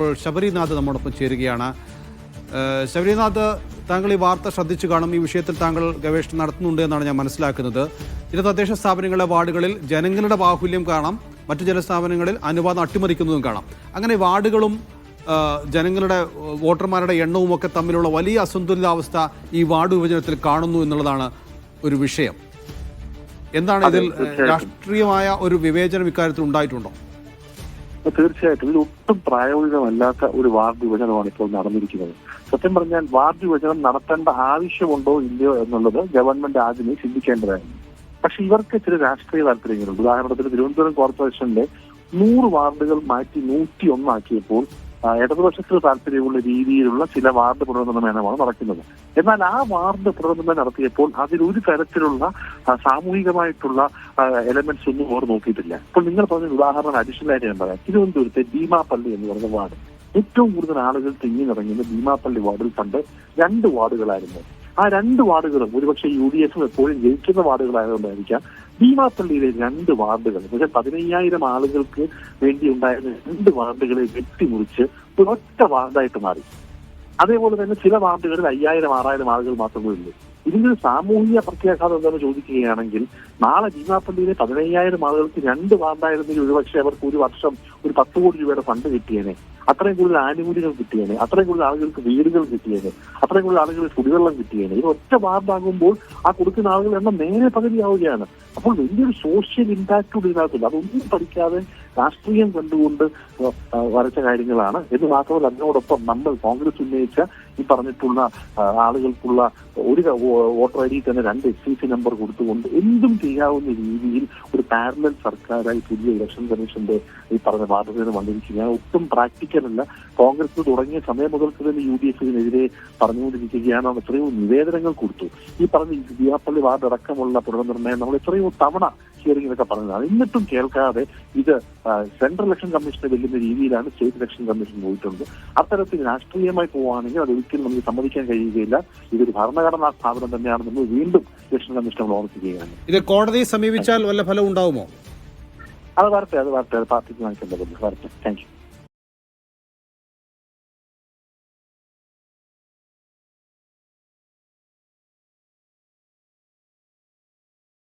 ഇപ്പോൾ ശബരിനാഥ് നമ്മോടൊപ്പം ചേരുകയാണ്. ശബരിനാഥ് താങ്കൾ ഈ വാർത്ത ശ്രദ്ധിച്ചു കാണും ഈ വിഷയത്തിൽ താങ്കൾ ഗവേഷണം നടത്തുന്നുണ്ട് എന്നാണ് ഞാൻ മനസ്സിലാക്കുന്നത്. ചില തദ്ദേശ സ്ഥാപനങ്ങളിലെ വാർഡുകളിൽ ജനങ്ങളുടെ ബാഹുല്യം കാണാം മറ്റു ചില സ്ഥാപനങ്ങളിൽ അനുവാദം അട്ടിമറിക്കുന്നതും കാണാം. അങ്ങനെ വാർഡുകളും ജനങ്ങളുടെ വോട്ടർമാരുടെ എണ്ണവും ഒക്കെ തമ്മിലുള്ള വലിയ അസന്തുലിതാവസ്ഥ ഈ വാർഡ് വിഭജനത്തിൽ കാണുന്നു എന്നുള്ളതാണ് ഒരു വിഷയം. എന്താണ് ഇതിൽ രാഷ്ട്രീയമായ ഒരു വിവേചനം ഇക്കാര്യത്തിൽ ഉണ്ടായിട്ടുണ്ടോ? തീർച്ചയായിട്ടും ഇത് ഒട്ടും പ്രായോഗികമല്ലാത്ത ഒരു വാർഡ് വിഭജനമാണ് ഇപ്പോൾ നടന്നിരിക്കുന്നത്. സത്യം പറഞ്ഞാൽ വാർഡ് വിഭജനം നടത്തേണ്ട ആവശ്യമുണ്ടോ ഇല്ലയോ എന്നുള്ളത് ഗവൺമെന്റ് ആദ്യമേ ചിന്തിക്കേണ്ടതായിരുന്നു. പക്ഷെ ഇവർക്ക് ചില രാഷ്ട്രീയ താല്പര്യങ്ങളുണ്ട്. ഉദാഹരണത്തിന് തിരുവനന്തപുരം കോർപ്പറേഷന്റെ നൂറ് വാർഡുകൾ മാറ്റി നൂറ്റി ഒന്നാക്കിയപ്പോൾ ആ, ഇടതുപക്ഷത്തിന് താല്പര്യമുള്ള രീതിയിലുള്ള ചില വാർഡ് പുനർനിർമ്മാണമാണ് നടക്കുന്നത്. എന്നാൽ ആ വാർഡ് പുനർനിർമ്മാണം നടത്തിയപ്പോൾ അതിലൊരു തരത്തിലുള്ള സാമൂഹികമായിട്ടുള്ള എലമെന്റ്സ് ഒന്നും അവർ നോക്കിയിട്ടില്ല. ഇപ്പോൾ നിങ്ങൾ പറഞ്ഞ ഉദാഹരണം അഡീഷണൽ ആയിട്ട് ഞാൻ പറയാം. തിരുവനന്തപുരത്തെ ഭീമാപ്പള്ളി എന്ന് പറഞ്ഞ വാർഡ്. ഏറ്റവും കൂടുതൽ ആളുകൾ തിങ്ങി നിറങ്ങുന്ന ഭീമാപ്പള്ളി വാർഡിൽ പണ്ട് രണ്ട് വാർഡുകളായിരുന്നു. ആ രണ്ട് വാർഡുകളും ഒരുപക്ഷെ യു ഡി എഫ് എപ്പോഴും ജയിക്കുന്ന വാർഡുകളായതുകൊണ്ടായിരിക്കാം ഭീമാപ്പള്ളിയിലെ രണ്ട് വാർഡുകൾ പക്ഷെ പതിനയ്യായിരം ആളുകൾക്ക് വേണ്ടി ഉണ്ടായിരുന്ന രണ്ട് വാർഡുകളെ വെട്ടിമുറിച്ച് ഒരൊറ്റ വാർഡായിട്ട് മാറി. അതേപോലെ തന്നെ ചില വാർഡുകളിൽ അയ്യായിരം ആറായിരം ആളുകൾ മാത്രമേ ഉള്ളൂ. ഇതിന്റെ സാമൂഹിക പ്രത്യാഘാതം എന്താണെന്ന് ചോദിക്കുകയാണെങ്കിൽ നാളെ ഭീമാപ്പള്ളിയിലെ പതിനയ്യായിരം ആളുകൾക്ക് രണ്ട് വാർഡായിരുന്നെങ്കിൽ ഒരുപക്ഷെ അവർക്ക് ഒരു വർഷം ഒരു പത്ത് കോടി രൂപയുടെ ഫണ്ട് കിട്ടിയേനെ. അത്രയും കൂടുതൽ ആനുകൂല്യങ്ങൾ കിട്ടിയേനെ അത്രയും കൂടുതൽ ആളുകൾക്ക് വീടുകൾ കിട്ടിയേനെ അത്രയും കൂടുതൽ ആളുകൾക്ക് കുടിവെള്ളം കിട്ടിയേനെ. ഇത് ഒറ്റ വാർഡാകുമ്പോൾ ആ കൊടുക്കുന്ന ആളുകളുടെ എണ്ണം നേരെ പകുതിയാവുകയാണ്. അപ്പോൾ വലിയൊരു സോഷ്യൽ ഇമ്പാക്ട് കൂടി ഇതിനകത്തില്ല അതൊന്നും പഠിക്കാതെ രാഷ്ട്രീയം കണ്ടുകൊണ്ട് വരച്ച കാര്യങ്ങളാണ്. എന്ന് മാത്രമല്ല അതിനോടൊപ്പം നമ്മൾ കോൺഗ്രസ് ഉന്നയിച്ച ഈ പറഞ്ഞിട്ടുള്ള ആളുകൾക്കുള്ള ഒരു വോട്ടർ ഐ ഡി തന്നെ രണ്ട് എസ് സി സി നമ്പർ കൊടുത്തുകൊണ്ട് എന്തും ചെയ്യാവുന്ന രീതിയിൽ പാരലൽ സർക്കാരായി പുതിയ ഇലക്ഷൻ കമ്മീഷന്റെ ഈ പറഞ്ഞ വാർത്തകൾ വന്നിരിക്കുകയാണ് ഒട്ടും പ്രാക്ടിക്കൽ അല്ല. കോൺഗ്രസ് തുടങ്ങിയ സമയം മുതൽക്ക് തന്നെ യു ഡി എഫിനെതിരെ പറഞ്ഞുകൊണ്ടിരിക്കുകയാണ് എത്രയോ നിവേദനങ്ങൾ കൊടുത്തു. ഈ പറഞ്ഞ ദിയാപ്പള്ളി വാർഡ് അടക്കമുള്ള പുനർനിർണയം നമ്മൾ എത്രയോ തവണ ഹിയറിംഗിലൊക്കെ പറഞ്ഞതാണ്. എന്നിട്ടും കേൾക്കാതെ ഇത് സെൻട്രൽ ഇലക്ഷൻ കമ്മീഷനെ വെല്ലുന്ന രീതിയിലാണ് സ്റ്റേറ്റ് ഇലക്ഷൻ കമ്മീഷൻ പോയിട്ടുണ്ട് അത്തരത്തിൽ രാഷ്ട്രീയമായി പോവുകയാണെങ്കിൽ അത് ഒരിക്കലും നമുക്ക് സമ്മതിക്കാൻ കഴിയുകയില്ല. ഇതൊരു ഭരണഘടനാ സ്ഥാപനം തന്നെയാണ് നമ്മൾ വീണ്ടും ഇലക്ഷൻ കമ്മീഷൻ നമ്മൾ ഓർമ്മിക്കുകയാണ് ഇത് കോടതിയെ സമീപിച്ചാൽ വല്ല ഫലം ഉണ്ടാവുമോ? അത് വരട്ടെ അത് വരട്ടെ അത് പാർട്ടിക്ക് വാങ്ങിക്കേണ്ടതുണ്ട് വരട്ടെ. Thank you